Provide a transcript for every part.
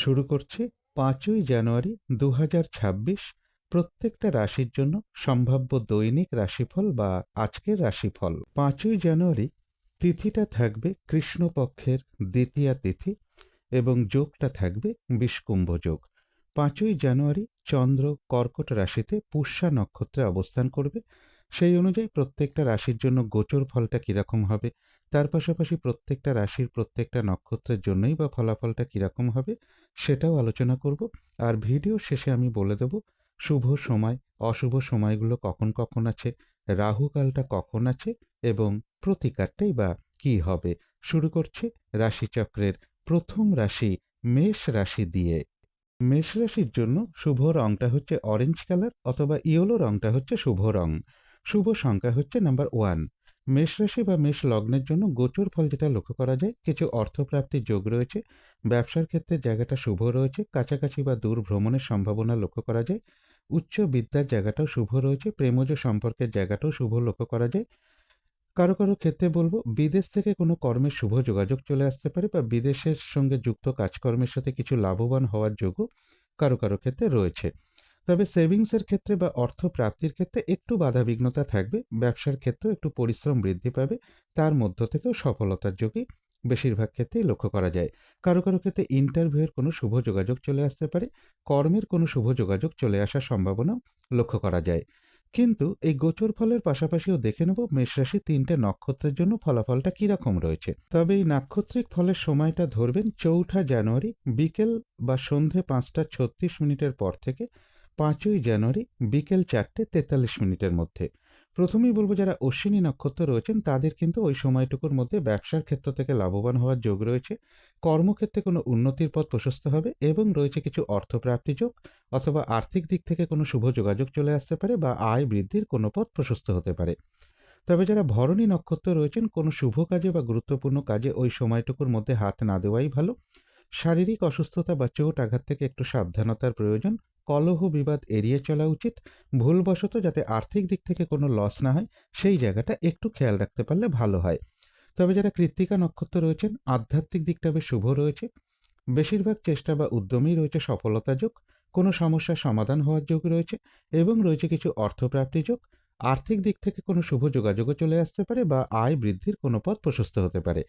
শুরু করছি পাঁচই জানুয়ারি দু হাজার ছাব্বিশ। প্রত্যেকটা রাশির জন্য সম্ভাব্য দৈনিক রাশিফল বা আজকের রাশিফল। পাঁচই জানুয়ারি তিথিটা থাকবে কৃষ্ণপক্ষের দ্বিতীয়া তিথি এবং যোগটা থাকবে বিষকুম্ভ যোগ। পাঁচই জানুয়ারি চন্দ্র কর্কট রাশিতে পুষ্যা নক্ষত্রে অবস্থান করবে। সেই অনুযায়ী প্রত্যেকটা রাশির জন্য গোচর ফলটা কীরকম হবে? তার পাশাপাশি প্রত্যেকটা রাশির প্রত্যেকটা নক্ষত্রের জন্যই বা ফলাফলটা কীরকম হবে সেটাও আলোচনা করব। আর ভিডিও শেষে আমি বলে দেব, শুভ সময়, অশুভ সময়গুলো কখন কখন আছে, রাহুকালটা কখন আছে এবং প্রতিকারটাই বা কী হবে? শুরু করছে রাশিচক্রের প্রথম রাশি মেষ রাশি দিয়ে। মেষ রাশির জন্য শুভ রংটা হচ্ছে অরেঞ্জ কালার অথবা ইয়েলো রংটা হচ্ছে শুভ রং। শুভ সংখ্যা হচ্ছে নাম্বার ওয়ান মেষ রাশি বা মেষ লগ্নের জন্য গোচর ফল যেটা লক্ষ্য করা যায়, কিছু অর্থপ্রাপ্তির যোগ রয়েছে, ব্যবসার ক্ষেত্রে জায়গাটা শুভ রয়েছে, কাছাকাছি বা দূর ভ্রমণের সম্ভাবনা লক্ষ্য করা যায়, উচ্চ বিদ্যার জায়গাটাও শুভ রয়েছে, প্রেমজ সম্পর্কের জায়গাটাও শুভ লক্ষ্য করা যায়। কারও কারও ক্ষেত্রে বলব, বিদেশ থেকে কোনো কর্মের শুভ যোগাযোগ চলে আসতে পারে বা বিদেশের সঙ্গে যুক্ত কাজকর্মের সাথে কিছু লাভবান হওয়ার যোগও কারও কারও ক্ষেত্রে রয়েছে। তবে সেভিংসের ক্ষেত্রে বা অর্থ প্রাপ্তির ক্ষেত্রে একটু বাধাবিঘ্নতা থাকবে, ব্যবসার ক্ষেত্রেও একটু পরিশ্রম বৃদ্ধি পাবে, তার মধ্য থেকেও সফলতার যোগই বেশিরভাগ ক্ষেত্রেই লক্ষ্য করা যায়। কারও কারও ক্ষেত্রে ইন্টারভিউয়ের কোনো শুভ যোগাযোগ চলে আসতে পারে, কর্মের কোনো শুভ যোগাযোগ চলে আসার সম্ভাবনাও লক্ষ্য করা যায়। কিন্তু এই গোচর ফলের পাশাপাশিও দেখে নেব মেষরাশি তিনটে নক্ষত্রের জন্য ফলাফলটা কীরকম রয়েছে। তবে এই নাক্ষত্রিক ফলের সময়টা ধরবেন চৌঠা জানুয়ারি বিকেল বা সন্ধে পাঁচটা ছত্রিশ মিনিটের পর থেকে পাঁচই জানুয়ারি বিকেল চারটে তেতাল্লিশ মিনিটের মধ্যে। প্রথমেই বলব, যারা অশ্বিনী নক্ষত্র রয়েছেন, তাদের কিন্তু ওই সময়টুকুর মধ্যে ব্যবসার ক্ষেত্র থেকে লাভবান হওয়ার যোগ রয়েছে। কর্মক্ষেত্রে কোনো উন্নতির পথ প্রশস্ত হবে এবং রয়েছে কিছু অর্থপ্রাপ্তি যোগ অথবা আর্থিক দিক থেকে কোনো শুভ যোগাযোগ চলে আসতে পারে বা আয় বৃদ্ধির কোনো পথ প্রশস্ত হতে পারে। তবে যারা ভরণী নক্ষত্র রয়েছেন, কোনো শুভ কাজে বা গুরুত্বপূর্ণ কাজে ওই সময়টুকুর মধ্যে হাত না দেওয়াই ভালো। শারীরিক অসুস্থতা বা চোট আঘাত থেকে একটু সাবধানতার প্রয়োজন। কলহ বিবাদ এড়িয়ে চলা উচিত। ভুলবশত যাতে আর্থিক দিক থেকে কোনো লস না হয়, সেই জায়গাটা একটু খেয়াল রাখতে পারলে ভালো হয়। তবে যারা কৃত্তিকা নক্ষত্র রয়েছেন, আধ্যাত্মিক দিকটা বেশ শুভ রয়েছে। বেশিরভাগ চেষ্টা বা উদ্যমেই রয়েছে সফলতা যোগ, কোনো সমস্যার সমাধান হওয়ার যোগ রয়েছে এবং রয়েছে কিছু অর্থপ্রাপ্তি যোগ। আর্থিক দিক থেকে কোনো শুভ যোগাযোগও চলে আসতে পারে বা আয় বৃদ্ধির কোনো পথ প্রশস্ত হতে পারে।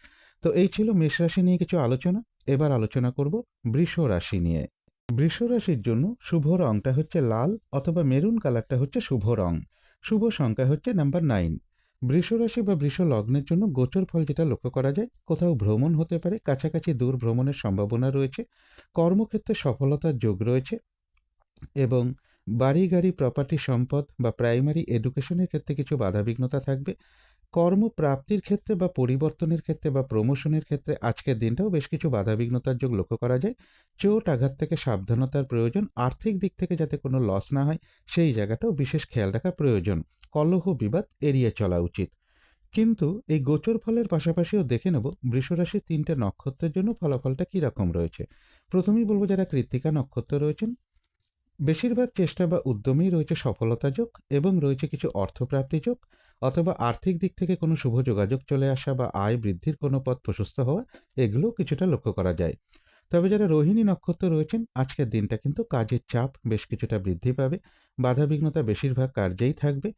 তো এই ছিল মেষ রাশি নিয়ে কিছু আলোচনা। এবার আলোচনা করব বৃষ রাশি নিয়ে। বৃষ রাশির জন্য শুভ রংটা হচ্ছে লাল অথবা মেরুন কালারটা হচ্ছে শুভ রং। শুভ সংখ্যা হচ্ছে নাম্বার নাইন। বৃষ রাশি বা বৃষ লগ্নের জন্য গোচর ফল যেটা লক্ষ্য করা যায়, কোথাও ভ্রমণ হতে পারে, কাছাকাছি দূর ভ্রমণের সম্ভাবনা রয়েছে, কর্মক্ষেত্রে সফলতার যোগ রয়েছে এবং বাড়ি গাড়ি প্রপার্টি সম্পদ বা প্রাইমারি এডুকেশনের ক্ষেত্রে কিছু বাধাবিঘ্নতা থাকবে। কর্মপ্রাপ্তির ক্ষেত্রে বা পরিবর্তনের ক্ষেত্রে বা প্রমোশনের ক্ষেত্রে আজকের দিনটাও বেশ কিছু বাধাবিঘ্নতার যোগ লক্ষ্য করা যায়। চোট আঘাত থেকে সাবধানতার প্রয়োজন, আর্থিক দিক থেকে যাতে কোনো লস না হয়, সেই জায়গাটাও বিশেষ খেয়াল রাখা প্রয়োজন। কলহ, বিবাদ এড়িয়ে চলা উচিত। কিন্তু এই গোচর ফলের পাশাপাশিও দেখে নেব বৃষরাশির তিনটে নক্ষত্রের জন্য ফলাফলটা কী রকম রয়েছে। প্রথমেই বলব যারা কৃত্তিকা নক্ষত্র রয়েছেন বেশিরভাগ চেষ্টা বা উদ্যমেই রয়েছে সফলতা যোগ এবং রয়েছে কিছু অর্থপ্রাপ্তি যোগ অথবা আর্থিক দিক থেকে কোনো শুভ যোগাযোগ চলে আসা বা আয় বৃদ্ধির কোনো পথ প্রশস্ত হওয়া এগুলো কিছুটা লক্ষ্য করা যায়। তবে যারা রোহিণী নক্ষত্র রয়েছেন, আজকের দিনটা কিন্তু কাজের চাপ বেশ কিছুটা বৃদ্ধি পাবে, বাধাবিঘ্নতা বেশিরভাগ কার্যেই থাকবে।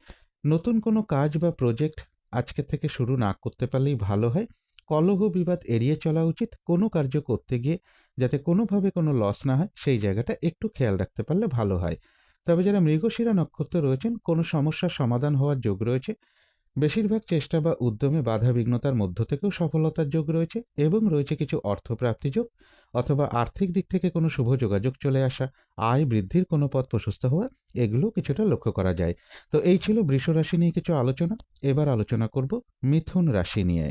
নতুন কোনো কাজ বা প্রজেক্ট আজকের থেকে শুরু না করতে পারলেই ভালো হয়। কলহ বিবাদ এড়িয়ে চলা উচিত। কোনো কার্য করতে গিয়ে যাতে কোনোভাবে কোনো লস না হয়, সেই জায়গাটা একটু খেয়াল রাখতে পারলে ভালো হয়। তবে যারা মৃগশিরা নক্ষত্র রয়েছেন, কোনো সমস্যার সমাধান হওয়ার যোগ রয়েছে। বেশিরভাগ চেষ্টা বা উদ্যমে বাধা বিঘ্নতার মধ্য থেকেও সফলতার যোগ রয়েছে এবং রয়েছে কিছু অর্থপ্রাপ্তি যোগ অথবা আর্থিক দিক থেকে কোনো শুভ যোগাযোগ চলে আসা, আয় বৃদ্ধির কোনো পথ প্রশস্ত হওয়া এগুলো কিছুটা লক্ষ্য করা যায়। তো এই ছিল বৃষ রাশি নিয়ে কিছু আলোচনা। এবার আলোচনা করব মিথুন রাশি নিয়ে।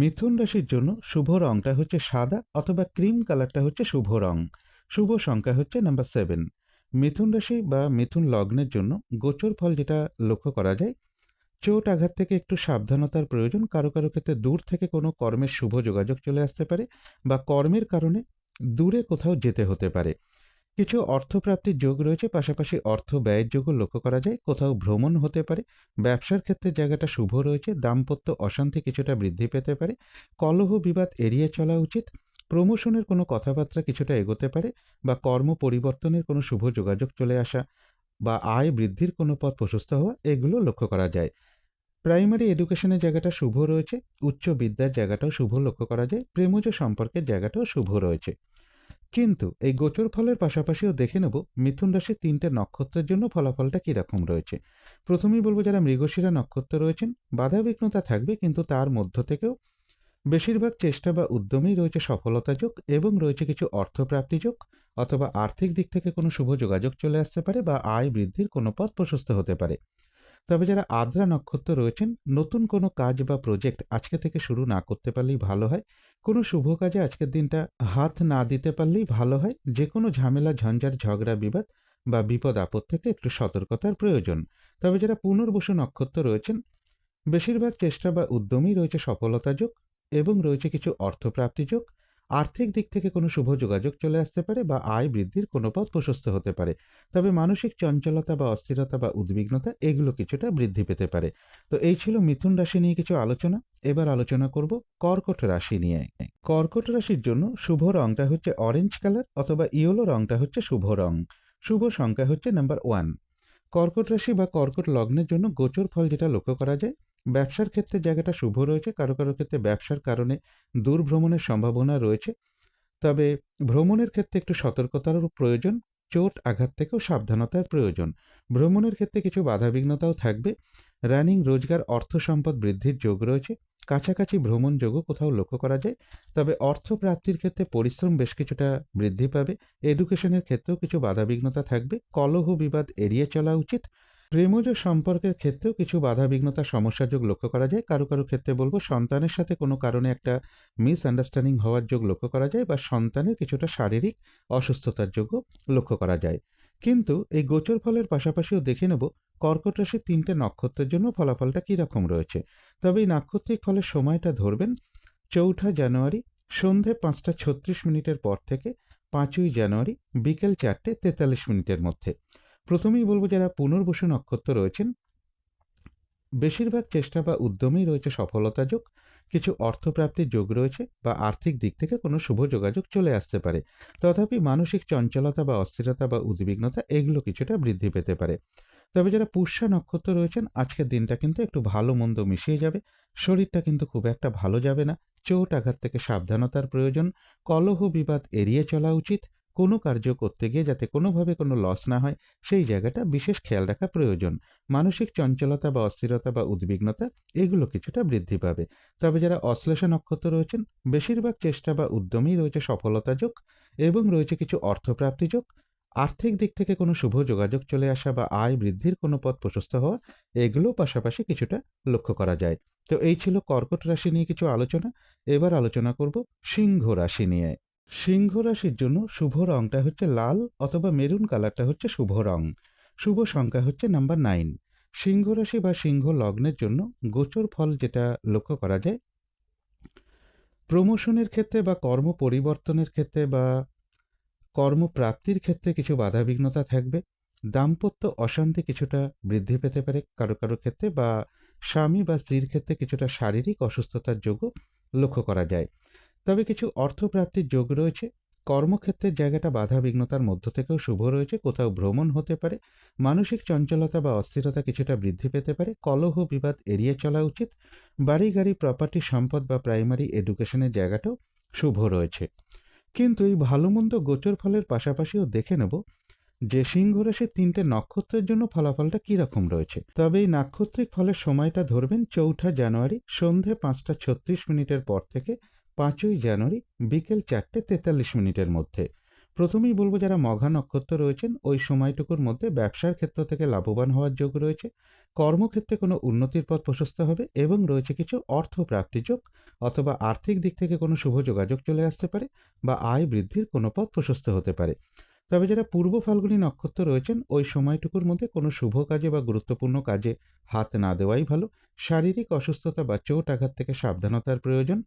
মিথুন রাশির জন্য শুভ রংটা হচ্ছে সাদা অথবা ক্রিম কালারটা হচ্ছে শুভ রং। শুভ সংখ্যা হচ্ছে নাম্বার সেভেন মিথুন রাশি বা মিথুন লগ্নের জন্য গোচর ফল যেটা লক্ষ্য করা যায়, চোট আঘাত থেকে একটু সাবধানতার প্রয়োজন, কারও কারও ক্ষেত্রে দূর থেকে কোনো কর্মের শুভ যোগাযোগ চলে আসতে পারে বা কর্মের কারণে দূরে কোথাও যেতে হতে পারে। কিছু অর্থপ্রাপ্তির যোগ রয়েছে, পাশাপাশি অর্থ ব্যয়ের যোগও লক্ষ্য করা যায়। কোথাও ভ্রমণ হতে পারে, ব্যবসার ক্ষেত্রে জায়গাটা শুভ রয়েছে, দাম্পত্য অশান্তি কিছুটা বৃদ্ধি পেতে পারে, কলহ বিবাদ এড়িয়ে চলা উচিত, প্রমোশনের কোনো কথাবার্তা কিছুটা এগোতে পারে বা কর্ম পরিবর্তনের কোনো শুভ যোগাযোগ চলে আসা বা আয় বৃদ্ধির কোনো পথ প্রশস্ত হওয়া, এগুলো লক্ষ্য করা যায়। প্রাইমারি এডুকেশনের জায়গাটা শুভ রয়েছে, উচ্চ বিদ্যার জায়গাটাও শুভ লক্ষ্য করা যায়, প্রেমজ সম্পর্কের জায়গাটাও শুভ রয়েছে। কিন্তু এই গোচর ফলের পাশাপাশিও দেখে নেব মিথুন রাশির তিনটে নক্ষত্রের জন্য ফলাফলটা কীরকম রয়েছে। প্রথমেই বলব যারা মৃগশিরা নক্ষত্র রয়েছেন, বাধাবিঘ্নতা থাকবে কিন্তু তার মধ্য থেকেও বেশিরভাগ চেষ্টা বা উদ্যমেই রয়েছে সফলতা যোগ এবং রয়েছে কিছু অর্থপ্রাপ্তি যোগ অথবা আর্থিক দিক থেকে কোনো শুভ যোগাযোগ চলে আসতে পারে বা আয় বৃদ্ধির কোনো পথ প্রশস্ত হতে পারে। তবে যারা আদ্রা নক্ষত্র রয়েছেন, নতুন কোনো কাজ বা প্রজেক্ট আজকে থেকে শুরু না করতে পারলেই ভালো হয়। কোনো শুভ কাজে আজকের দিনটা হাত না দিতে পারলেই ভালো হয়। যে কোনো ঝামেলা ঝঞ্ঝাট ঝগড়া, বিবাদ বা বিপদ আপদ থেকে একটু সতর্কতার প্রয়োজন। তবে যারা পুনর্বসু নক্ষত্র রয়েছেন, বেশিরভাগ চেষ্টা বা উদ্যমই রয়েছে সফলতা যোগ এবং রয়েছে কিছু অর্থপ্রাপ্তি যোগ। আর্থিক দিক থেকে কোনো শুভ যোগাযোগ চলে আসতে পারে বা আয় বৃদ্ধির কোনো পথ প্রশস্ত হতে পারে। তবে মানসিক চঞ্চলতা বা অস্থিরতা বা উদ্বিগ্নতা এগুলো কিছুটা বৃদ্ধি পেতে পারে। তো এই ছিল মিথুন রাশি নিয়ে কিছু আলোচনা। এবার আলোচনা করব কর্কট রাশি নিয়ে। কর্কট রাশির জন্য শুভ রংটা হচ্ছে অরেঞ্জ কালার অথবা ইয়েলো রংটা হচ্ছে শুভ রং। শুভ সংখ্যা হচ্ছে নাম্বার ওয়ান কর্কট রাশি বা কর্কট লগ্নের জন্য গোচর ফল যেটা লক্ষ্য করা যায় ব্যবসার ক্ষেত্রে জায়গাটা শুভ রয়েছে, কারও কারও ক্ষেত্রে ব্যবসার কারণে দূর ভ্রমণের সম্ভাবনা রয়েছে। তবে ভ্রমণের ক্ষেত্রে একটু সতর্কতারও প্রয়োজন, চোট আঘাত থেকেও সাবধানতার প্রয়োজন। ভ্রমণের ক্ষেত্রে কিছু বাধাবিঘ্নতাও থাকবে। রানিং, রোজগার, অর্থ সম্পদ বৃদ্ধির যোগ রয়েছে। কাছাকাছি ভ্রমণ যোগও কোথাও লক্ষ্য করা যায়। তবে অর্থ প্রাপ্তির ক্ষেত্রে পরিশ্রম বেশ কিছুটা বৃদ্ধি পাবে। এডুকেশনের ক্ষেত্রেও কিছু বাধাবিঘ্নতা থাকবে। কলহ বিবাদ এড়িয়ে চলা উচিত। প্রেমজ সম্পর্কের ক্ষেত্রেও কিছু বাধাবিঘ্নতা সমস্যার যোগ লক্ষ্য করা যায়। কারও কারও ক্ষেত্রে বলব, সন্তানের সাথে কোনো কারণে একটা মিসআন্ডারস্ট্যান্ডিং হওয়ার যোগ লক্ষ্য করা যায় বা সন্তানের কিছুটা শারীরিক অসুস্থতার যোগও লক্ষ্য করা যায়। কিন্তু এই গোচর ফলের পাশাপাশিও দেখে নেব, কর্কট রাশির তিনটে নক্ষত্রের জন্য ফলাফলটা কীরকম রয়েছে। তবে এই নাক্ষত্রিক ফলের সময়টা ধরবেন, চৌঠা জানুয়ারি, সন্ধে পাঁচটা ছত্রিশ মিনিটের পর থেকে পাঁচই জানুয়ারি, বিকেল চারটে তেতাল্লিশ মিনিটের মধ্যে। প্রথমেই বলব যারা পুনর্বসু নক্ষত্র রয়েছেন, বেশিরভাগ চেষ্টা বা উদ্যমেই রয়েছে সফলতা যোগ, কিছু অর্থপ্রাপ্তির যোগ রয়েছে বা আর্থিক দিক থেকে কোনো শুভ যোগাযোগ চলে আসতে পারে। তথাপি মানসিক চঞ্চলতা বা অস্থিরতা বা উদ্বিগ্নতা এগুলো কিছুটা বৃদ্ধি পেতে পারে। তবে যারা পুষ্যা নক্ষত্র রয়েছেন, আজকের দিনটা কিন্তু একটু ভালো মন্দ মিশিয়ে যাবে। শরীরটা কিন্তু খুব একটা ভালো যাবে না। চোট আঘাত থেকে সাবধানতার প্রয়োজন। কলহ বিবাদ এড়িয়ে চলা উচিত। কোনো কার্য করতে গিয়ে যাতে কোনোভাবে কোনো লস না হয়, সেই জায়গাটা বিশেষ খেয়াল রাখা প্রয়োজন। মানসিক চঞ্চলতা বা অস্থিরতা বা উদ্বিগ্নতা, এগুলো কিছুটা বৃদ্ধি পাবে। তবে যারা অশ্লেষা নক্ষত্র রয়েছেন, বেশিরভাগ চেষ্টা বা উদ্যমেই রয়েছে সফলতা যোগ এবং রয়েছে কিছু অর্থপ্রাপ্তি যোগ। আর্থিক দিক থেকে কোনো শুভ যোগাযোগ চলে আসা বা আয় বৃদ্ধির কোনো পথ প্রশস্ত হওয়া এগুলো পাশাপাশি কিছুটা লক্ষ্য করা যায়। তো এই ছিল কর্কট রাশি নিয়ে কিছু আলোচনা। এবার আলোচনা করব সিংহ রাশি নিয়ে। সিংহ রাশির জন্য শুভ রংটা হচ্ছে লাল অথবা মেরুন কালারটা হচ্ছে শুভ রং। শুভ সংখ্যা হচ্ছে নাম্বার নাইন। সিংহ রাশি বা সিংহ লগ্নের জন্য গোচর ফল যেটা লক্ষ্য করা যায়, প্রমোশনের ক্ষেত্রে বা কর্ম পরিবর্তনের ক্ষেত্রে বা কর্মপ্রাপ্তির ক্ষেত্রে কিছু বাধাবিঘ্নতা থাকবে। দাম্পত্য অশান্তি কিছুটা বৃদ্ধি পেতে পারে কারও কারও ক্ষেত্রে বা স্বামী বা স্ত্রীর ক্ষেত্রে কিছুটা শারীরিক অসুস্থতার যোগও লক্ষ্য করা যায়। তবে কিছু অর্থপ্রাপ্তির যোগ রয়েছে। কর্মক্ষেত্রের জায়গাটা বাধা বিঘ্নতার মধ্য থেকেও শুভ রয়েছে, কোথাও ভ্রমণ হতে পারে, মানসিক চঞ্চলতা বা অস্থিরতা কিছুটা বৃদ্ধি পেতে পারে, কলহ বিবাদ এড়িয়ে চলা উচিত, বাড়ি গাড়ি প্রপার্টি সম্পদ বা প্রাইমারি এডুকেশনের জায়গাটাও শুভ রয়েছে। কিন্তু এই ভালো মন্দ গোচর ফলের পাশাপাশিও দেখে নেব যে সিংহ রাশির তিনটে নক্ষত্রের জন্য ফলাফলটা কীরকম রয়েছে। তবে এই নাক্ষত্রিক ফলের সময়টা ধরবেন চৌঠা জানুয়ারি, সন্ধে পাঁচটা ছত্রিশ মিনিটের পর থেকে পাঁচই জানুয়ারি বিকেল চারটে তেতাল্লিশ মিনিটের মধ্যে। প্রথমেই বলব, যারা মঘা নক্ষত্র রয়েছেন, ওই সময়টুকুর মধ্যে ব্যবসার ক্ষেত্র থেকে লাভবান হওয়ার যোগ রয়েছে। কর্মক্ষেত্রে কোনো উন্নতির পথ প্রশস্ত হবে এবং রয়েছে কিছু অর্থ প্রাপ্তিযোগ অথবা আর্থিক দিক থেকে কোনো শুভ যোগাযোগ চলে আসতে পারে বা আয় বৃদ্ধির কোনো পথ প্রশস্ত হতে পারে। তবে যারা পূর্ব ফাল্গুনী নক্ষত্র রয়েছেন, ওই সময়টুকুর মধ্যে কোনো শুভ কাজে বা গুরুত্বপূর্ণ কাজে হাত না দেওয়াই ভালো। শারীরিক অসুস্থতা বা চোট আঘাত থেকে সাবধানতার প্রয়োজন।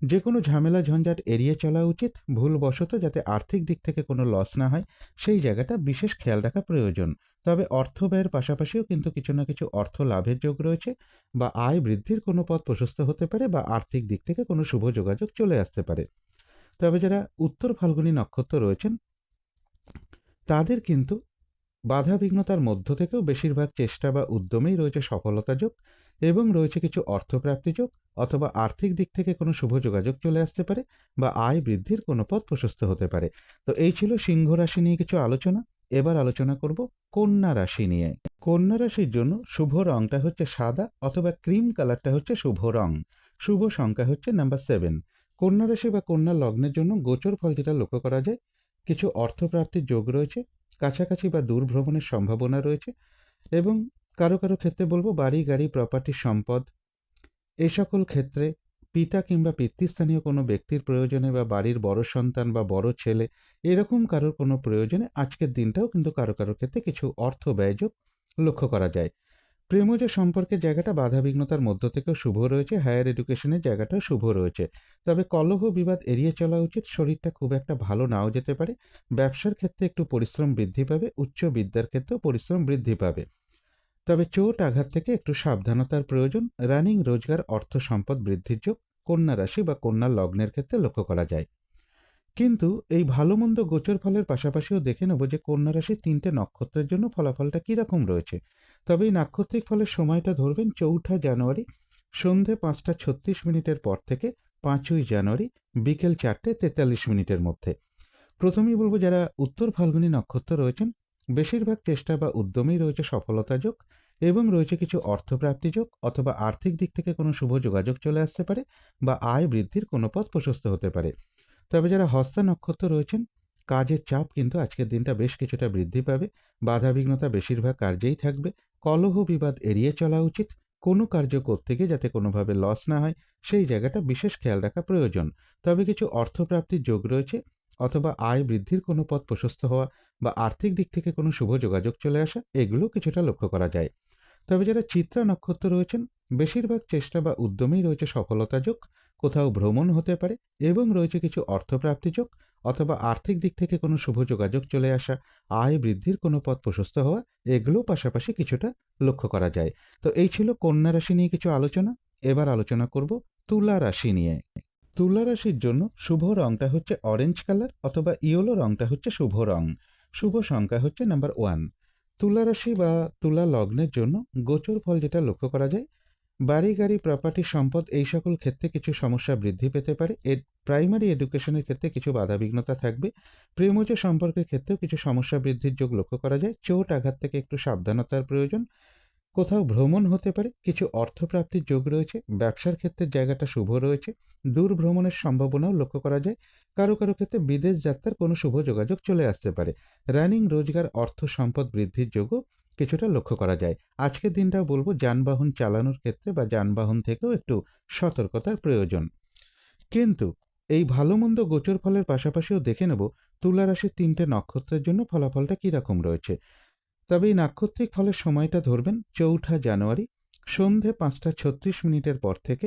যে কোনো ঝামেলা ঝঞ্ঝাট এড়িয়ে চলা উচিত, ভুলবশত যাতে আর্থিক দিক থেকে কোনো লস না হয়, সেই জায়গাটা বিশেষ খেয়াল রাখা প্রয়োজন। তবে অর্থ ব্যয়ের পাশাপাশিও কিন্তু কিছু না কিছু অর্থ লাভের যোগ রয়েছে বা আয় বৃদ্ধির কোনো পথ প্রশস্ত হতে পারে বা আর্থিক দিক থেকে কোনো শুভ যোগাযোগ চলে আসতে পারে। তবে যারা উত্তর ফাল্গুনী নক্ষত্র রয়েছেন, তাদের কিন্তু বাধা বিঘ্নতার মধ্য থেকেও বেশিরভাগ চেষ্টা বা উদ্যমেই রয়েছে সফলতা যোগ এবং রয়েছে কিছু অর্থপ্রাপ্তি যোগ অথবা আর্থিক দিক থেকে কোনো শুভ যোগাযোগ চলে আসতে পারে বা আয় বৃদ্ধির কোনো পথ প্রশস্ত হতে পারে। তো এই ছিল সিংহ রাশি নিয়ে কিছু আলোচনা। এবার আলোচনা করব কন্যা রাশি নিয়ে। কন্যা রাশির জন্য শুভ রংটা হচ্ছে সাদা অথবা ক্রিম কালারটা হচ্ছে শুভ রং। শুভ সংখ্যা হচ্ছে নাম্বার সেভেন। কন্যা রাশি বা কন্যা লগ্নের জন্য গোচর ফল যেটা লক্ষ্য করা যায়। কিছু অর্থপ্রাপ্তির যোগ রয়েছে কাছাকাছি বা দূর ভ্রমণের সম্ভাবনা রয়েছে এবং কারও কারও ক্ষেত্রে বলব বাড়ি, গাড়ি প্রপার্টি সম্পদ, এ সকল ক্ষেত্রে পিতা কিংবা পিতৃস্থানীয় কোনো ব্যক্তির প্রয়োজনে বা বাড়ির বড় সন্তান বা বড় ছেলে এরকম কারোর কোনো প্রয়োজনে আজকের দিনটাও কিন্তু কারও কারও ক্ষেত্রে কিছু অর্থ ব্যয়যোগ লক্ষ্য করা যায়। প্রেমজ সম্পর্কের জায়গাটা বাধাবিঘ্নতার মধ্য থেকেও শুভ রয়েছে হায়ার এডুকেশনের জায়গাটাও শুভ রয়েছে। তবে কলহ বিবাদ এড়িয়ে চলা উচিত, শরীরটা খুব একটা ভালো নাও যেতে পারে। ব্যবসার ক্ষেত্রে একটু পরিশ্রম বৃদ্ধি পাবে, উচ্চ বিদ্যার ক্ষেত্রেও পরিশ্রম বৃদ্ধি পাবে। তবে চোট আঘাত থেকে একটু সাবধানতার প্রয়োজন রানিং রোজগার, অর্থ সম্পদ বৃদ্ধির যোগ, কন্যা রাশি বা কন্যা লগ্নের ক্ষেত্রে লক্ষ্য করা যায়। কিন্তু এই ভালো মন্দ গোচর ফলের পাশাপাশিও দেখে নেব যে কন্যা রাশির তিনটে নক্ষত্রের জন্য ফলাফলটা কীরকম রয়েছে। তবে এই নাক্ষত্রিক ফলের সময়টা ধরবেন চৌঠা জানুয়ারি, সন্ধে পাঁচটা ছত্রিশ মিনিটের পর থেকে পাঁচই জানুয়ারি, বিকেল চারটে তেতাল্লিশ মিনিটের মধ্যে। প্রথমেই বলব যারা উত্তর ফাল্গুনী নক্ষত্র রয়েছেন, বেশিরভাগ চেষ্টা বা উদ্যমেই রয়েছে সফলতা যোগ এবং রয়েছে কিছু অর্থপ্রাপ্তি যোগ অথবা আর্থিক দিক থেকে কোনো শুভ যোগাযোগ চলে আসতে পারে বা আয় বৃদ্ধির কোনো পথ প্রশস্ত হতে পারে। তবে যারা হস্তা নক্ষত্র রয়েছেন, কাজের চাপ কিন্তু আজকের দিনটা বেশ কিছুটা বৃদ্ধি পাবে। বাধাবিঘ্নতা বেশিরভাগ কার্যেই থাকবে। কলহ বিবাদ এড়িয়ে চলা উচিত। কোনো কার্য করতে গিয়ে যাতে কোনোভাবে লস না হয়, সেই জায়গাটা বিশেষ খেয়াল রাখা প্রয়োজন। তবে কিছু অর্থপ্রাপ্তির যোগ রয়েছে, অথবা আয় বৃদ্ধির কোনো পথ প্রশস্ত হওয়া বা আর্থিক দিক থেকে কোনো শুভ যোগাযোগ চলে আসা, এগুলো কিছুটা লক্ষ্য করা যায়। তবে যারা চিত্রা নক্ষত্র রয়েছেন বেশিরভাগ চেষ্টা বা উদ্যমেই রয়েছে সফলতা যোগ, কোথাও ভ্রমণ হতে পারে এবং রয়েছে কিছু অর্থপ্রাপ্তি যোগ অথবা আর্থিক দিক থেকে কোনো শুভ যোগাযোগ চলে আসা, আয় বৃদ্ধির কোনো পথ প্রশস্ত হওয়া এগুলো পাশাপাশি কিছুটা লক্ষ্য করা যায়। তো এই ছিল কন্যা রাশি নিয়ে কিছু আলোচনা। এবার আলোচনা করব তুলা রাশি নিয়ে। তুলা রাশির জন্য শুভ রংটা হচ্ছে অরেঞ্জ কালার অথবা ইয়েলো রংটা হচ্ছে শুভ রং। শুভ সংখ্যা হচ্ছে নাম্বার ওয়ান তুলা রাশি বা তুলা লগ্নের জন্য গোচর ফল যেটা লক্ষ্য করা যায় বাড়ি, গাড়ি প্রপার্টি সম্পদ এই সকল ক্ষেত্রে কিছু সমস্যা বৃদ্ধি পেতে পারে। এর প্রাইমারি এডুকেশনের ক্ষেত্রে কিছু বাধাবিঘ্নতা থাকবে। প্রেমজ সম্পর্কের ক্ষেত্রেও কিছু সমস্যা বৃদ্ধির যোগ লক্ষ্য করা যায়। চোট আঘাত থেকে একটু সাবধানতার প্রয়োজন। কোথাও ভ্রমণ হতে পারে, কিছু অর্থপ্রাপ্তির যোগ রয়েছে, ব্যবসার ক্ষেত্রে জায়গাটা শুভ রয়েছে দূর ভ্রমণের সম্ভাবনাও লক্ষ্য করা যায়। কারও কারও ক্ষেত্রে বিদেশ যাত্রার কোনো শুভ যোগাযোগ চলে আসতে পারে। রানিং রোজগার, অর্থ, সম্পদ বৃদ্ধির যোগও কিছুটা লক্ষ্য করা যায়। আজকের দিনটা বলব যানবাহন চালানোর ক্ষেত্রে বা যানবাহন থেকেও একটু সতর্কতার প্রয়োজন। কিন্তু এই ভালো মন্দ গোচর ফলের পাশাপাশিও দেখে নেব তুলা রাশির তিনটে নক্ষত্রের জন্য ফলাফলটা কীরকম রয়েছে। তবে এই নাক্ষত্রিক ফলের সময়টা ধরবেন চৌঠা জানুয়ারি, সন্ধে পাঁচটা ছত্রিশ মিনিটের পর থেকে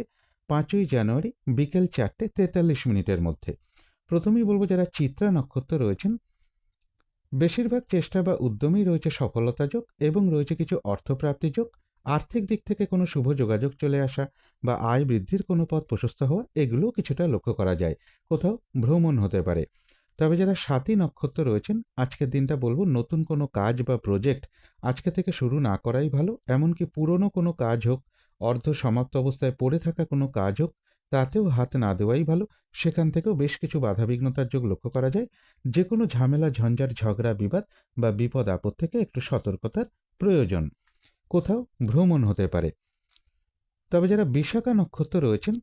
পাঁচই জানুয়ারি বিকেল চারটে তেতাল্লিশ মিনিটের মধ্যে। প্রথমেই বলব যারা চিত্রা নক্ষত্র রয়েছেন বেশিরভাগ চেষ্টা বা উদ্যমেই রয়েছে সফলতা যোগ এবং রয়েছে কিছু অর্থপ্রাপ্তি যোগ, আর্থিক দিক থেকে কোনো শুভ যোগাযোগ চলে আসা বা আয় বৃদ্ধির কোনো পথ প্রশস্ত হওয়া, এগুলোও কিছুটা লক্ষ্য করা যায়। কোথাও ভ্রমণ হতে পারে। তবে যারা সাতই নক্ষত্র রয়েছেন, আজকের দিনটা বলব নতুন কোনো কাজ বা প্রজেক্ট আজকে থেকে শুরু না করাই ভালো, এমনকি পুরনো কোনো কাজ হোক, অর্ধ সমাপ্ত অবস্থায় পড়ে থাকা কোনো কাজ হোক তাতেও হাত না দেওয়াই ভালো। সেখান থেকেও বেশ কিছু বাধাবিঘ্নতার যোগ লক্ষ্য করা যায়। যে কোনো ঝামেলা ঝঞ্ঝাট ঝগড়া, বিবাদ বা বিপদ আপদ থেকে একটু সতর্কতার প্রয়োজন। কোথাও ভ্রমণ হতে পারে। তবে যারা বিশাখা নক্ষত্র রয়েছেন,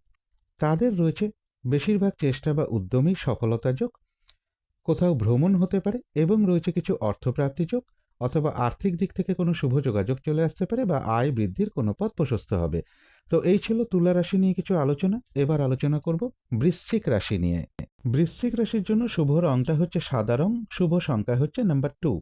তাদের রয়েছে বেশিরভাগ চেষ্টা বা উদ্যমেই সফলতা যোগ। কোথাও ভ্রমণ হতে পারে এবং রয়েছে কিছু অর্থপ্রাপ্তি যোগ। অথবা আর্থিক দিক থেকে কোনো শুভ যোগাযোগ চলে আসতে পারে বা আয় বৃদ্ধির কোনো পথ প্রশস্ত হবে। তো এই ছিল তুলা রাশি নিয়ে কিছু আলোচনা। এবার আলোচনা করব বৃশ্চিক রাশি নিয়ে। বৃশ্চিক রাশির জন্য শুভ রংটা হচ্ছে সাদা রং, শুভ সংখ্যা হচ্ছে নাম্বার টু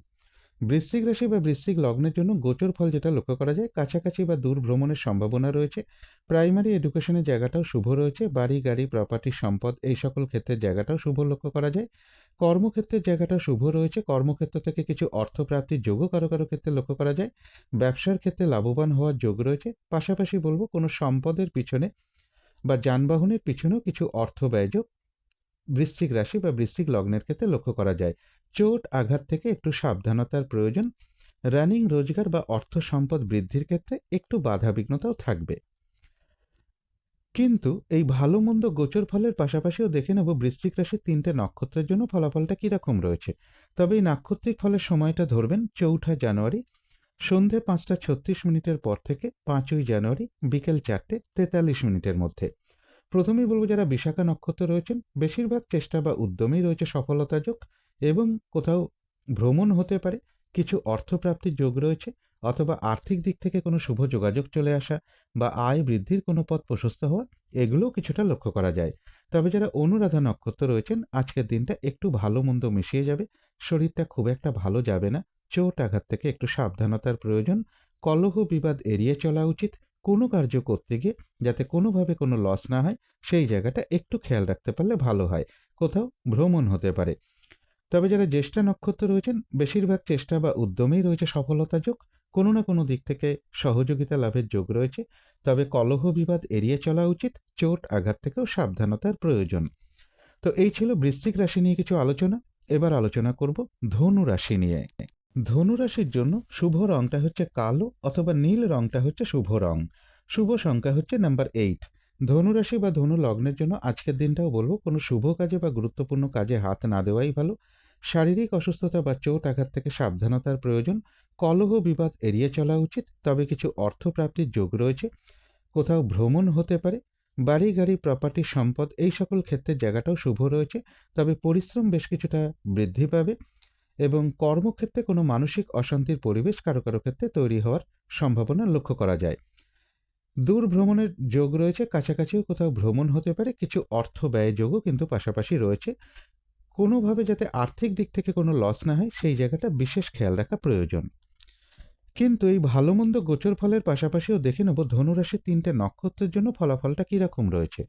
বৃশ্চিক রাশি বা বৃশ্চিক লগ্নের জন্য গোচর ফল যেটা লক্ষ্য করা যায়, কাছাকাছি বা দূর ভ্রমণের সম্ভাবনা রয়েছে। প্রাইমারি এডুকেশনের জায়গাটাও শুভ রয়েছে, বাড়ি, গাড়ি প্রপার্টি সম্পদ এই সকল ক্ষেত্রের জায়গাটাও শুভ লক্ষ্য করা যায়। কর্মক্ষেত্রের জায়গাটা শুভ রয়েছে, কর্মক্ষেত্র থেকে কিছু অর্থপ্রাপ্তির যোগও কারও কারও ক্ষেত্রে লক্ষ্য করা যায়। ব্যবসার ক্ষেত্রে লাভবান হওয়ার যোগ রয়েছে, পাশাপাশি বলব কোনো সম্পদের পিছনে বা যানবাহনের পিছনেও কিছু অর্থ ব্যয়যোগ বৃশ্চিক রাশি বা বৃশ্চিক লগ্নের ক্ষেত্রে লক্ষ্য করা যায়। চোট আঘাত থেকে একটু সাবধানতার প্রয়োজন। রানিং রোজগার বা অর্থ সম্পদ বৃদ্ধির ক্ষেত্রে একটু বাধাবিঘ্নতাও থাকবে। কিন্তু এই ভালো মন্দ গোচর ফলের পাশাপাশিও দেখে নেব বৃশ্চিক রাশির তিনটে নক্ষত্রের জন্য ফলাফলটা কীরকম রয়েছে। তবে এই নাক্ষত্রিক ফলের সময়টা ধরবেন চৌঠা জানুয়ারি, সন্ধে পাঁচটা ছত্রিশ মিনিটের পর থেকে পাঁচই জানুয়ারি, বিকেল চারটে তেতাল্লিশ মিনিটের মধ্যে। প্রথমেই বলব যারা বিশাখা নক্ষত্র রয়েছেন, বেশিরভাগ চেষ্টা বা উদ্যমেই রয়েছে সফলতা যোগ। এবং কোথাও ভ্রমণ হতে পারে, কিছু অর্থপ্রাপ্তির যোগ রয়েছে অথবা আর্থিক দিক থেকে কোনো শুভ যোগাযোগ চলে আসা বা আয় বৃদ্ধির কোনো পথ প্রশস্ত হওয়া, এগুলোও কিছুটা লক্ষ্য করা যায়। তবে যারা অনুরাধা নক্ষত্র রয়েছেন, আজকের দিনটা একটু ভালো মন্দ মিশিয়ে যাবে, শরীরটা খুব একটা ভালো যাবে না, চোট আঘাত থেকে একটু সাবধানতার প্রয়োজন, কলহ বিবাদ এড়িয়ে চলা উচিত, কোনো কার্য করতে গিয়ে যাতে কোনোভাবে কোনো লস না হয়, সেই জায়গাটা একটু খেয়াল রাখতে পারলে ভালো হয়, কোথাও ভ্রমণ হতে পারে। তবে যারা জ্যেষ্ঠা নক্ষত্র রয়েছেন, বেশিরভাগ চেষ্টা বা উদ্যমেই রয়েছে সফলতা যোগ। কোনো না কোনো দিক থেকে সহযোগিতা লাভের যোগ রয়েছে। তবে কলহ বিবাদ এড়িয়ে চলা উচিত, চোট আঘাত থেকেও সাবধানতার প্রয়োজন। তো এই ছিল বৃশ্চিক রাশি নিয়ে কিছু আলোচনা। এবার আলোচনা করব ধনু রাশি নিয়ে। ধনু রাশির জন্য শুভ রংটা হচ্ছে কালো অথবা নীল রংটা হচ্ছে শুভ রং। শুভ সংখ্যা হচ্ছে নাম্বার এইট ধনুরাশি বা ধনু লগ্নের জন্য আজকের দিনটাও বলব, কোনো শুভ কাজে বা গুরুত্বপূর্ণ কাজে হাত না দেওয়াই ভালো। শারীরিক অসুস্থতা বা চোট আঘাত থেকে সাবধানতার প্রয়োজন। কলহ বিবাদ এড়িয়ে চলা উচিত, তবে কিছু অর্থপ্রাপ্তির যোগ রয়েছে। কোথাও ভ্রমণ হতে পারে, বাড়ি, গাড়ি প্রপার্টি সম্পদ এই সকল ক্ষেত্রে জায়গাটাও শুভ রয়েছে, তবে পরিশ্রম বেশ কিছুটা বৃদ্ধি পাবে এবং কর্মক্ষেত্রে কোনো মানসিক অশান্তির পরিবেশ কারও কারও ক্ষেত্রে তৈরি হওয়ার সম্ভাবনা লক্ষ্য করা যায়। দূর ভ্রমণের যোগ রয়েছে, কাছাকাছিও কোথাও ভ্রমণ হতে পারে, কিছু অর্থ ব্যয় যোগও কিন্তু পাশাপাশি রয়েছে। কোনোভাবে যাতে আর্থিক দিক থেকে কোনো লস না হয়, সেই জায়গাটা বিশেষ খেয়াল রাখা প্রয়োজন। কিন্তু এই ভালো মন্দ গোচর ফলের পাশাপাশিও দেখে নেব ধনুরাশির তিনটে নক্ষত্রের জন্য ফলাফলটা কীরকম রয়েছে।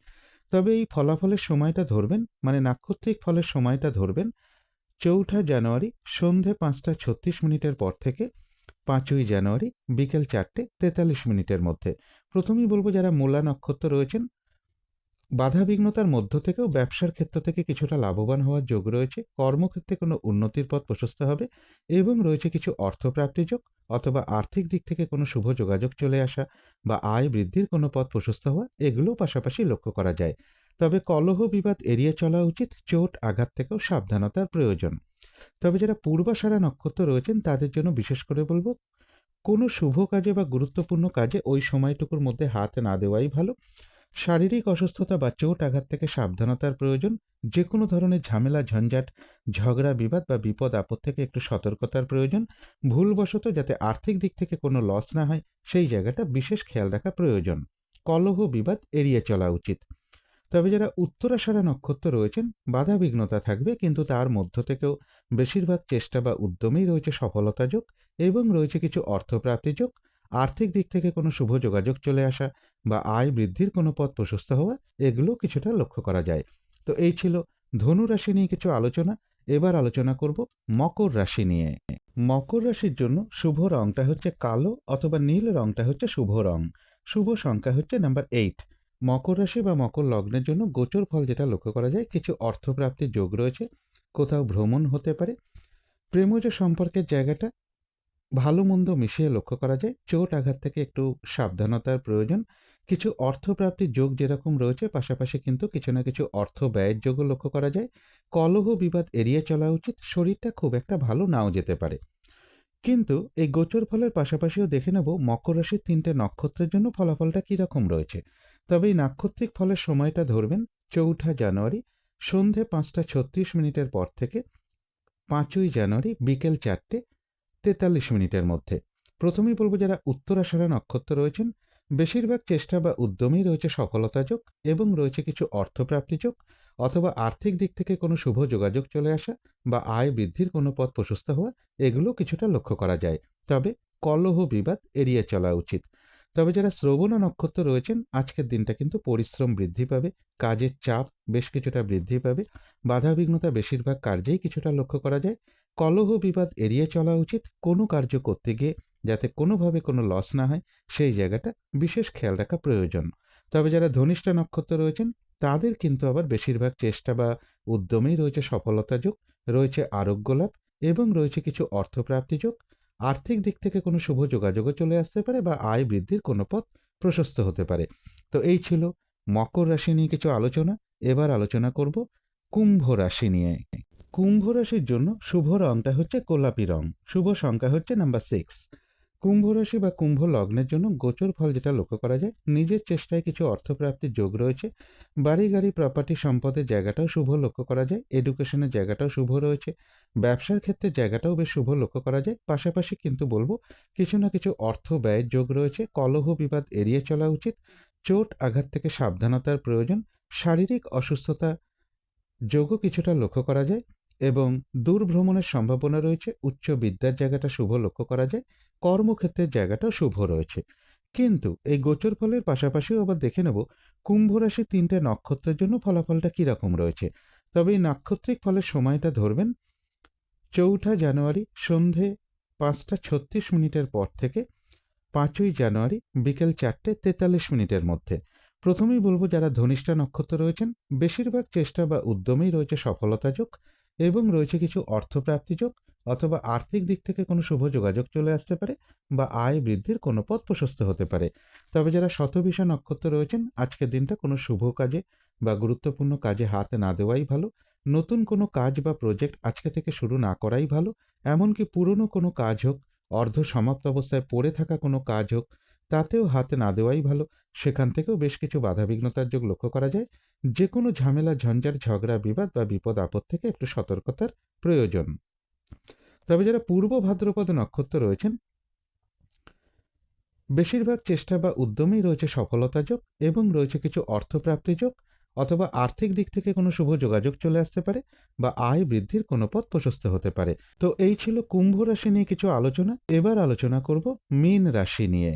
তবে এই ফলাফলের সময়টা ধরবেন মানে নাক্ষত্রিক ফলের সময়টা ধরবেন, চৌঠা জানুয়ারি সন্ধে পাঁচটা ছত্রিশ মিনিটের পর থেকে পাঁচই জানুয়ারি বিকেল চারটে তেতাল্লিশ মিনিটের মধ্যে। প্রথমেই বলব যারা মূলা নক্ষত্র রয়েছেন, বাধাবিঘ্নতার মধ্য থেকেও ব্যবসার ক্ষেত্র থেকে কিছুটা লাভবান হওয়ার যোগ রয়েছে। কর্মক্ষেত্রে কোনো উন্নতির পথ প্রশস্ত হবে এবং রয়েছে কিছু অর্থপ্রাপ্তি যোগ অথবা আর্থিক দিক থেকে কোনো শুভ যোগাযোগ চলে আসা বা আয় বৃদ্ধির কোনো পথ প্রশস্ত হওয়া, এগুলোও পাশাপাশি লক্ষ্য করা যায়। তবে কলহ বিবাদ এড়িয়ে চলা উচিত, চোট আঘাত থেকেও সাবধানতার প্রয়োজন। তবে যারা পূর্বাশারা নক্ষত্র রয়েছেন, তাদের জন্য বিশেষ করে বলব, কোনো শুভ কাজে বা গুরুত্বপূর্ণ কাজে ওই সময়টুকুর মধ্যে হাত না দেওয়াই ভালো। শারীরিক অসুস্থতা বা চোট আঘাত থেকে সাবধানতার প্রয়োজন। যে কোনো ধরনের ঝামেলা, ঝঞ্ঝাট, ঝগড়া, বিবাদ বা বিপদ আপদ থেকে একটু সতর্কতার প্রয়োজন। ভুলবশত যাতে আর্থিক দিক থেকে কোনো লস না হয়, সেই জায়গাটা বিশেষ খেয়াল রাখা প্রয়োজন। কলহ, বিবাদ এড়িয়ে চলা উচিত। তবে যারা উত্তরাষাঢ়া নক্ষত্র রয়েছেন বাধা বিঘ্নতা থাকবে, কিন্তু তার মধ্য থেকেও বেশিরভাগ চেষ্টা বা উদ্যমেই রয়েছে সফলতা যোগ এবং রয়েছে কিছু অর্থপ্রাপ্তি যোগ। আর্থিক দিক থেকে কোনো শুভ যোগাযোগ চলে আসা বা আয় বৃদ্ধির কোনো পথ প্রশস্ত হওয়া, এগুলো কিছুটা লক্ষ্য করা যায়। তো এই ছিল ধনু রাশি নিয়ে কিছু আলোচনা। এবার আলোচনা করব মকর রাশি নিয়ে। মকর রাশির জন্য শুভ রংটা হচ্ছে কালো অথবা নীল রংটা হচ্ছে শুভ রং। শুভ সংখ্যা হচ্ছে নাম্বার এইট মকর রাশি বা মকর লগ্নের জন্য গোচর ফল যেটা লক্ষ্য করা যায়, কিছু অর্থপ্রাপ্তির যোগ রয়েছে, কোথাও ভ্রমণ হতে পারে। প্রেমজ সম্পর্কের জায়গাটা ভালো মন্দ মিশিয়ে লক্ষ্য করা যায়, চোট আঘাত থেকে একটু সাবধানতার প্রয়োজন। কিছু অর্থপ্রাপ্তির যোগ যেরকম রয়েছে, পাশাপাশি কিন্তু কিছু না কিছু অর্থ ব্যয়ের যোগও লক্ষ্য করা যায়। কলহ বিবাদ এড়িয়ে চলা উচিত, শরীরটা খুব একটা ভালো নাও যেতে পারে। কিন্তু এই গোচর ফলের পাশাপাশিও দেখে নেব মকর রাশির তিনটে নক্ষত্রের জন্য ফলাফলটা কীরকম রয়েছে। তবে এই নাক্ষত্রিক ফলের সময়টা ধরবেন চৌঠা জানুয়ারি, সন্ধে পাঁচটা ছত্রিশ মিনিটের পর থেকে পাঁচই জানুয়ারি বিকেল চারটে, তেতাল্লিশ মিনিটের মধ্যে। প্রথমেই বলব যারা উত্তর উত্তরাষাঢ়া নক্ষত্র রয়েছেন, বেশিরভাগ চেষ্টা বা উদ্যমেই রয়েছে সফলতা যোগ এবং রয়েছে কিছু অর্থপ্রাপ্তি যোগ অথবা আর্থিক দিক থেকে কোনো শুভ যোগাযোগ চলে আসা বা আয় বৃদ্ধির কোনো পথ প্রশস্ত হওয়া, এগুলো কিছুটা লক্ষ্য করা যায়। তবে কলহ বিবাদ এড়িয়ে চলা উচিত। তবে যারা শ্রবণা নক্ষত্র রয়েছেন, আজকের দিনটা কিন্তু পরিশ্রম বৃদ্ধি পাবে, কাজের চাপ বেশ কিছুটা বৃদ্ধি পাবে, বাধাবিঘ্নতা বেশিরভাগ কার্যেই কিছুটা লক্ষ্য করা যায়। কলহ বিবাদ এড়িয়ে চলা উচিত, কোনো কার্য করতে গিয়ে যাতে কোনোভাবে কোনো লস না হয়, সেই জায়গাটা বিশেষ খেয়াল রাখা প্রয়োজন। তবে যারা ধনিষ্ঠা নক্ষত্র রয়েছেন, তাদের কিন্তু আবার বেশিরভাগ চেষ্টা বা উদ্যমেই রয়েছে সফলতা যোগ, রয়েছে আরোগ্য লাভ এবং রয়েছে কিছু অর্থপ্রাপ্তি যোগ। আর্থিক দিক থেকে কোনো শুভ যোগাযোগও চলে আসতে পারে বা আয় বৃদ্ধির কোনো পথ প্রশস্ত হতে পারে। তো এই ছিল মকর রাশি নিয়ে কিছু আলোচনা। এবার আলোচনা করব কুম্ভ রাশি নিয়ে। কুম্ভ রাশির জন্য শুভ রংটা হচ্ছে গোলাপি রং। শুভ সংখ্যা হচ্ছে নাম্বার সিক্স কুম্ভ রাশি বা কুম্ভ লগ্নের জন্য গোচর ফল যেটা লক্ষ্য করা যায়, নিজের চেষ্টায় কিছু অর্থপ্রাপ্তির যোগ রয়েছে। বাড়ি, গাড়ি প্রপার্টি সম্পদের জায়গাটাও শুভ লক্ষ্য করা যায় এডুকেশনের জায়গাটাও শুভ রয়েছে, ব্যবসার ক্ষেত্রে জায়গাটাও বেশ শুভ লক্ষ্য করা যায়, পাশাপাশি কিন্তু বলব কিছু না কিছু অর্থ ব্যয়ের যোগ রয়েছে, কলহ বিবাদ এড়িয়ে চলা উচিত, চোট আঘাত থেকে সাবধানতার প্রয়োজন, শারীরিক অসুস্থতা যোগও কিছুটা লক্ষ্য করা যায় এবং দূর ভ্রমণের সম্ভাবনা রয়েছে। উচ্চ বিদ্যার জায়গাটা শুভ লক্ষ্য করা যায়। কর্মক্ষেত্রের জায়গাটাও শুভ রয়েছে। কিন্তু এই গোচর ফলের পাশাপাশিও আবার দেখে নেব, কুম্ভ রাশি তিনটে নক্ষত্রের জন্য ফলাফলটা কীরকম রয়েছে। তবে এই নাক্ষত্রিক ফলের সময়টা ধরবেন, চৌঠা জানুয়ারি সন্ধে পাঁচটা ছত্রিশ মিনিটের পর থেকে পাঁচই জানুয়ারি বিকেল চারটে তেতাল্লিশ মিনিটের মধ্যে। প্রথমেই বলব যারা ধনিষ্ঠা নক্ষত্র রয়েছেন, বেশিরভাগ চেষ্টা বা উদ্যমেই রয়েছে সফলতা যোগ। এবং রয়েছে কিছু অর্থপ্রাপ্তি যোগ অথবা আর্থিক দিক থেকে কোনো শুভ যোগাযোগ চলে আসতে পারে বা আয় বৃদ্ধির কোনো পথ প্রশস্ত হতে পারে। তবে যারা শতবিশা নক্ষত্র রয়েছেন আজকের দিনটা কোনো শুভ কাজে বা গুরুত্বপূর্ণ কাজে হাত না দেওয়াই ভালো। নতুন কোনো কাজ বা প্রজেক্ট আজকে থেকে শুরু না করাই ভালো। এমনকি পুরনো কোনো কাজ হোক, অর্ধ সমাপ্ত অবস্থায় পড়ে থাকা কোনো কাজ হোক, তাতেও হাতে না দেওয়াই ভালো। সেখান থেকেও বেশ কিছু বাধাবিঘ্নতার যোগ লক্ষ্য করা যায়। যে কোনো ঝামেলা ঝঞ্ঝাট ঝগড়া, বিবাদ বা বিপদ আপদ থেকে একটু সতর্কতার প্রয়োজন। তবে যারা পূর্ব ভাদ্রপদ নক্ষত্র রয়েছেন, বেশিরভাগ চেষ্টা বা উদ্যমেই রয়েছে সফলতা যোগ এবং রয়েছে কিছু অর্থপ্রাপ্তি যোগ অথবা আর্থিক দিক থেকে কোনো শুভ যোগাযোগ চলে আসতে পারে বা আয় বৃদ্ধির কোনো পথ প্রশস্ত হতে পারে। তো এই ছিল কুম্ভ রাশি নিয়ে কিছু আলোচনা। এবার আলোচনা করব মীন রাশি নিয়ে।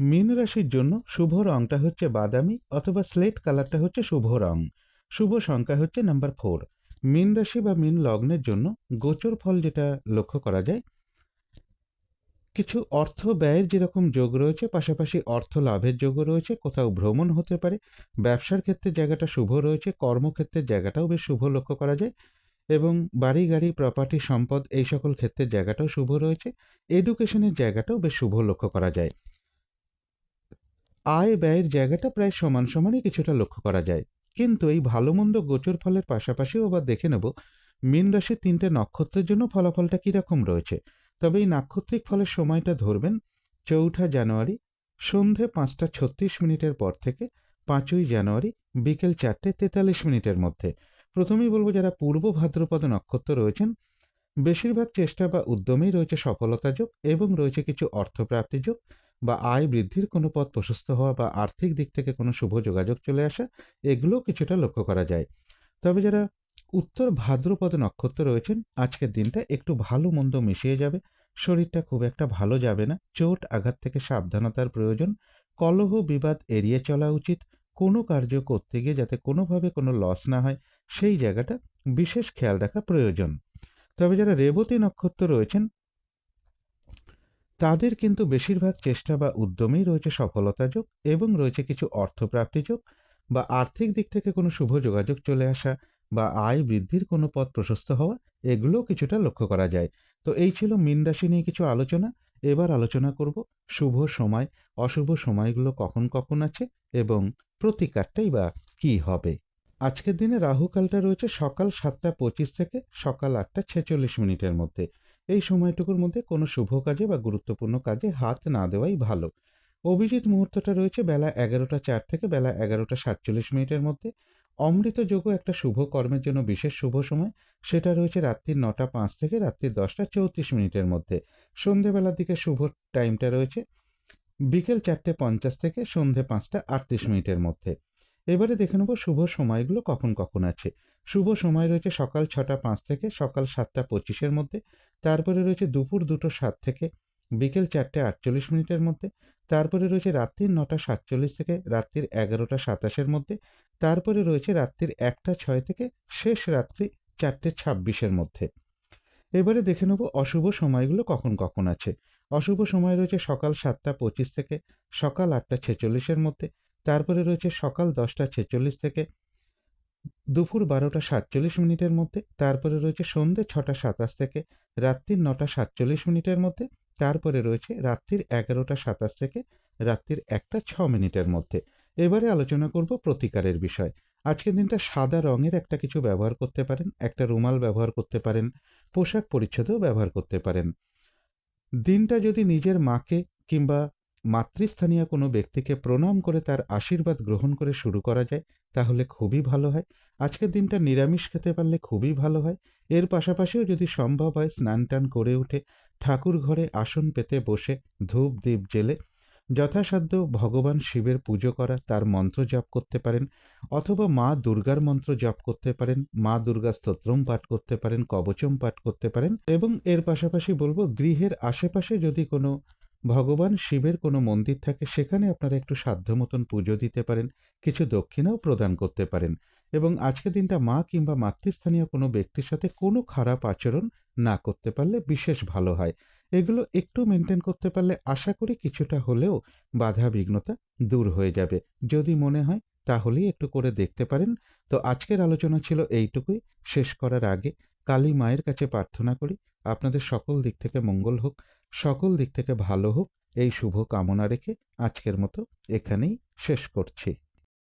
মীন রাশির জন্য শুভ রংটা হচ্ছে বাদামি অথবা স্লেট কালারটা হচ্ছে শুভ রং। শুভ সংখ্যা হচ্ছে নাম্বার ফোর মীন রাশি বা মীন লগ্নের জন্য গোচর ফল যেটা লক্ষ্য করা যায়, কিছু অর্থ ব্যয়ের যেরকম যোগ রয়েছে, পাশাপাশি অর্থ লাভের যোগও রয়েছে, কোথাও ভ্রমণ হতে পারে, ব্যবসার ক্ষেত্রে জায়গাটা শুভ রয়েছে কর্মক্ষেত্রের জায়গাটাও বেশ শুভ লক্ষ্য করা যায় এবং বাড়ি, গাড়ি প্রপার্টি সম্পদ এই সকল ক্ষেত্রের জায়গাটাও শুভ রয়েছে এডুকেশনের জায়গাটাও বেশ শুভ লক্ষ্য করা যায়। আয় ব্যয়ের জায়গাটা প্রায় সমান সমানই কিছুটা লক্ষ্য করা যায়। কিন্তু এই ভালো মন্দ গোচর ফলের পাশাপাশিও আবার দেখে নেব, মীন রাশির তিনটে নক্ষত্রের জন্য ফলাফলটা কীরকম রয়েছে। তবে এই নাক্ষত্রিক ফলের সময়টা ধরবেন, চৌঠা জানুয়ারি, সন্ধে পাঁচটা ছত্রিশ মিনিটের পর থেকে পাঁচই জানুয়ারি, বিকেল চারটে তেতাল্লিশ মিনিটের মধ্যে। প্রথমেই বলব যারা পূর্ব ভাদ্রপদ নক্ষত্র রয়েছেন, বেশিরভাগ চেষ্টা বা উদ্যমেই রয়েছে সফলতা যোগ এবং রয়েছে কিছু অর্থপ্রাপ্তি যোগ। বা আয় বৃদ্ধির কোনো পথ প্রশস্ত হওয়া বা আর্থিক দিক থেকে কোনো শুভ যোগাযোগ চলে আসা, এগুলোও কিছুটা লক্ষ্য করা যায়। তবে যারা উত্তর ভাদ্রপদ নক্ষত্র রয়েছেন, আজকের দিনটা একটু ভালো মন্দ মিশিয়ে যাবে। শরীরটা খুব একটা ভালো যাবে না। চোট আঘাত থেকে সাবধানতার প্রয়োজন। কলহ বিবাদ এড়িয়ে চলা উচিত। কোনো কার্য করতে গিয়ে যাতে কোনোভাবে কোনো লস না হয়, সেই জায়গাটা বিশেষ খেয়াল রাখা প্রয়োজন। তবে যারা রেবতী নক্ষত্র রয়েছেন তাদের কিন্তু বেশিরভাগ চেষ্টা বা উদ্যমেই রয়েছে সফলতা যোগ এবং রয়েছে কিছু অর্থপ্রাপ্তি যোগ বা আর্থিক দিক থেকে কোনো শুভ যোগাযোগ চলে আসা বা আয় বৃদ্ধির কোনো পথ প্রশস্ত হওয়া, এগুলোও কিছুটা লক্ষ্য করা যায়। তো এই ছিল মীন রাশি নিয়ে কিছু আলোচনা। এবার আলোচনা করব শুভ সময়, অশুভ সময়গুলো কখন কখন আছে এবং প্রতিকারটাই বা কী হবে। আজকের দিনে রাহুকালটা রয়েছে সকাল সাতটা পঁচিশ থেকে সকাল আটটা ছেচল্লিশ মিনিটের মধ্যে। এই সময়টুকুর মধ্যে কোনো শুভ কাজে বা গুরুত্বপূর্ণ কাজে হাত না দেওয়াই ভালো। অভিজিৎ মুহূর্তটা রয়েছে বেলা এগারোটা চার থেকে বেলা এগারোটা সাতচল্লিশ মিনিটের মধ্যে। অমৃত যোগও একটা শুভ কর্মের জন্য বিশেষ শুভ সময়। সেটা রয়েছে রাত্রির নটা পাঁচ থেকে রাত্রির দশটা চৌত্রিশ মিনিটের মধ্যে। সন্ধেবেলার দিকে শুভ টাইমটা রয়েছে বিকেল চারটে পঞ্চাশ থেকে সন্ধে পাঁচটা আটত্রিশ মিনিটের মধ্যে। এবারে দেখে নেব শুভ সময়গুলো কখন কখন আছে। শুভ সময় রয়েছে সকাল ছটা পাঁচ থেকে সকাল সাতটা পঁচিশের মধ্যে। তারপরে রয়েছে দুপুর দুটো সাত থেকে, বিকেল চারটে আটচল্লিশ মিনিটের মধ্যে, তারপরে রয়েছে রাত্রির নটা সাতচল্লিশ থেকে, রাত্রির এগারোটা সাতাশের মধ্যে, তারপরে রয়েছে রাত্রির একটা ছয় থেকে, শেষ রাত্রি চারটে ছাব্বিশের মধ্যে। এবারে দেখে নেব অশুভ সময়গুলো কখন কখন আছে। অশুভ সময় রয়েছে সকাল সাতটা পঁচিশ থেকে, সকাল আটটা ছেচল্লিশের মধ্যে, তারপরে রয়েছে সকাল দশটা ছেচল্লিশ থেকে দুপুর বারোটা সাতচল্লিশ মিনিটের মধ্যে, তারপরে রয়েছে সন্ধ্যে ছটা সাতাশ থেকে রাত্রির নটা সাতচল্লিশ মিনিটের মধ্যে, তারপরে রয়েছে রাত্রির এগারোটা সাতাশ থেকে, রাত্রির একটা ছ মিনিটের মধ্যে। এবারে আলোচনা করব প্রতিকারের বিষয়। আজকের দিনটা সাদা রঙের একটা কিছু ব্যবহার করতে পারেন, একটা রুমাল ব্যবহার করতে পারেন, পোশাক পরিচ্ছদেও ব্যবহার করতে পারেন। দিনটা যদি নিজের মাকে কিংবা মাতৃস্থানীয় কোনো ব্যক্তিকে প্রণাম করে তার আশীর্বাদ গ্রহণ করে শুরু করা যায়, তাহলে খুবই ভালো হয়। আজকের দিনটা নিরামিষ খেতে পারলে খুবই ভালো হয়। এর পাশাপাশিও যদি সম্ভব হয়, স্নান টান করে উঠে ঠাকুর ঘরে আসন পেতে বসে ধূপ দ্বীপ জেলে যথাসাধ্য ভগবান শিবের পুজো করা, তার মন্ত্র জপ করতে পারেন অথবা মা দুর্গার মন্ত্র জপ করতে পারেন, মা দুর্গা স্তোত্রম পাঠ করতে পারেন, কবচম পাঠ করতে পারেন এবং এর পাশাপাশি বলব গৃহের আশেপাশে যদি কোনো ভগবান শিবের কোনো মন্দির থাকে, সেখানে আপনারা একটু সাধ্য মতন পুজো দিতে পারেন, কিছু দক্ষিণাও প্রদান করতে পারেন এবং আজকের দিনটা মা কিংবা মাতৃস্থানীয় কোনো ব্যক্তির সাথে কোনো খারাপ আচরণ না করতে পারলে বিশেষ ভালো হয়। এগুলো একটু মেনটেন করতে পারলে আশা করি কিছুটা হলেও বাধা বিঘ্নতা দূর হয়ে যাবে। যদি মনে হয় তাহলেই একটু করে দেখতে পারেন। তো আজকের আলোচনা ছিল এইটুকুই। শেষ করার আগে কালী মায়ের কাছে প্রার্থনা করি। আপনাদের সকল দিক থেকে মঙ্গল হোক। সকল দিক থেকে ভালো হোক এই শুভ কামনা রেখে আজকের মতো এখানেই শেষ করছি।